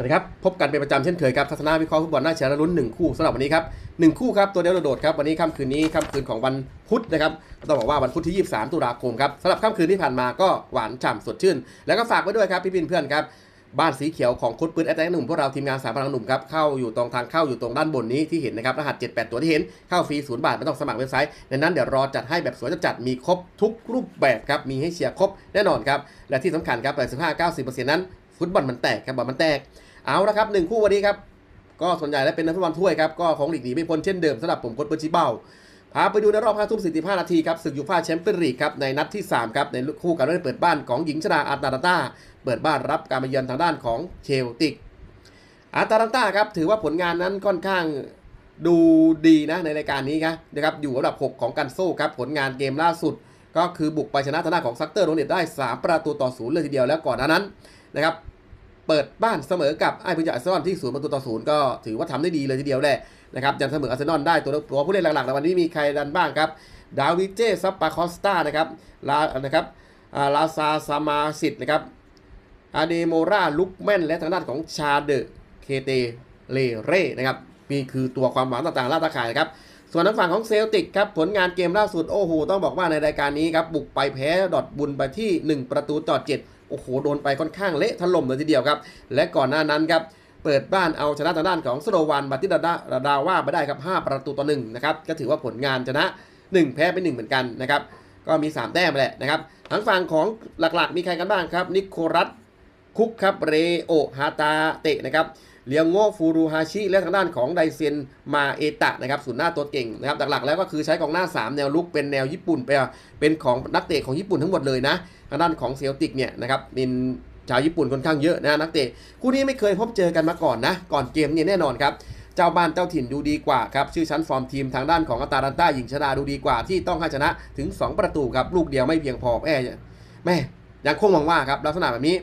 วัสดีครับ พบกันเป็นประจำเช่นเคยครับ ทัศนาวิเคราะห์ฟุตบอลหน้าเชียร์ลุ้นหนึ่งคู่สำหรับวันนี้ครับหนึ่งคู่ครับ ตัวเดียวโดดครับ วันนี้ค่ำคืนนี้ค่ำคืนของวันพุธนะครับต้องบอกว่าวันพุธที่ 23 ตุลาคมครับสำหรับค่ำคืนที่ผ่านมาก็หวานฉ่ำสดชื่น แล้วก็ฝากไว้ด้วยครับพี่พินเพื่อนครับบ้านสีเขียวของคุดปืนแอตแทกหนุ่มพวกเราทีมงานสามพลังหนุ่มครับเข้าอยู่ตรงทางเข้าอยู่ตรงด้านบนนี้ที่เห็นนะครับรหัส 78 ตัวที่เห็นเข้าฟรีศูนย์บาทไม่ต้องสมัครเว็บไซต์ในนั้นเดี๋ยวรอจัดให้แบบสวยจัดมีครบทุกรูปแบบครับมีให้เชียร์ครบแน่นอนครับและที่สำคัญครับ85-90%นั้น ฟุตบอลมันแตกครับบอลมันแตก เอาละครับหนึ่งคู่วันนี้ครับ ก็ส่วนใหญ่แล้วเป็นนักฟุตบอลถ้วยครับก็ของหลีกหนีไม่พ้นเช่นเดิมสำหรับผมโค้ชเปอร์ชิเบ้าพาไปดูในรอบ5ทุ่ม45 นาทีครับศึกยูฟ่าแชมเปี้ยนลีกครับในนัดที่ 3 ครับ ในคู่การเล่นเปิดบ้านของหญิงชนาอาตาลันตา เปิดบ้านรับการมาเยือนทางด้านของเชลติก อาตาลันตาครับถือว่าผลงานนั้นค่อนข้างดูดีนะในรายการนี้ครับนะครับอยู่อันดับ 6 ของกันโซ่ครับผลงานเกมล่าสุด ก็คือบุกไปชนะทางด้านของซักเตอร์โรเนตได้ 3 ประตูต่อศูนย์เลยทีเดียวแล้วก่อนหน้านั้นนะครับ เปิดบ้านเสมอกับไอ้พิจารอาร์เซนอลที่ศูนย์ประตูต่อศูนย์ก็ถือว่าทำได้ดีเลยทีเดียวแหละนะครับยังเสมออาร์เซนอลได้ตัวตัวผู้เล่นหลักๆในวันนี้มีใครดันบ้างครับดาวิเจซัปปาคอสตานะครับลานะครับลาซาซามาสิตนะครับอาเดโมราลุกแมนและทางด้านของชาเดเคเตเลเร่นะครับนี่คือตัวความหวังต่างๆล่าตาข่ายนะครับส่วนทางฝั่งของเซลติกครับผลงานเกมล่าสุดโอ้โหต้องบอกว่าในรายการนี้ครับบุกไปแพ้ดอทบุญไปที่ 1 ประตูต่อ7 โอ้โหโดนไปค่อนข้างเละถล่มเลยทีเดียวครับ และก่อนหน้านั้นครับเปิดบ้านเอาชนะทางด้านของสโลวานบาติดาดาดาว่าไปได้ครับ 5 ประตูต่อ1นะครับก็ถือว่าผลงานชนะ 1 แพ้ไป1เหมือนกันนะครับก็มี 3 แต้มแหละนะครับทางฝั่งของหลักๆ มีใครกันบ้างครับนิโครัส คุกครับเรโอฮาตาเตะนะครับเลียงโง่ฟูรุฮาชิ และทางด้านของไดเซนมาเอตะนะครับศูนย์หน้าตัวเก่งนะครับหลักๆแล้วก็คือใช้กองหน้า 3 แนวลุกเป็นแนวญี่ปุ่นไปเป็นของนักเตะของญี่ปุ่นทั้งหมดเลยนะทางด้านของเซลติกเนี่ยนะครับเป็นชาวญี่ปุ่นค่อนข้างเยอะนะนักเตะคู่นี้ไม่เคยพบเจอกันมาก่อนนะ ก่อนเกมเนี่ยแน่นอนครับเจ้าบ้านเจ้าถิ่นดูดีกว่าครับชื่อชั้นฟอร์มทีมทางด้านของอาตาลันต้าหญิงชนะดูดีกว่าที่ต้องให้ชนะถึง 2 ประตูครับลูกเดียวไม่เพียงพอแม่แม่ยังคงหวังว่าครับลักษณะแบบนี้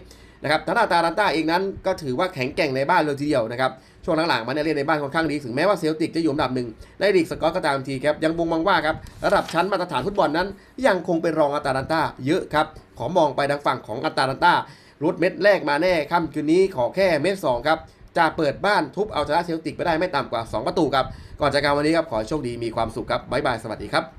นะครับทางด้านตาลันต้าเองนั้นก็ถือว่าแข็งแกร่งในบ้านเลยทีเดียวนะครับ ช่วงหลังๆมาเนี่ยเล่นในบ้านค่อนข้างดีถึงแม้ว่าเซลติกจะอยู่อันดับหนึ่งในลีกสกอตก็ตามทีครับยังบ่งมองว่าครับระดับชั้นมาตรฐานฟุตบอลนั้น ยังคงเป็นรองอัตาลันต้าเยอะครับขอมองไปทางฝั่งของอัตาลันต้ารุดเม็ดแรกมาแน่ค่ำคืนนี้ขอแค่เม็ดสองครับจะเปิดบ้านทุบเอาชนะเซลติกไปได้ไม่ต่ำกว่า 2 ประตูครับ ก่อนจากการวันนี้ครับ ขอโชคดีมีความสุขครับ บ๊ายบาย สวัสดีครับ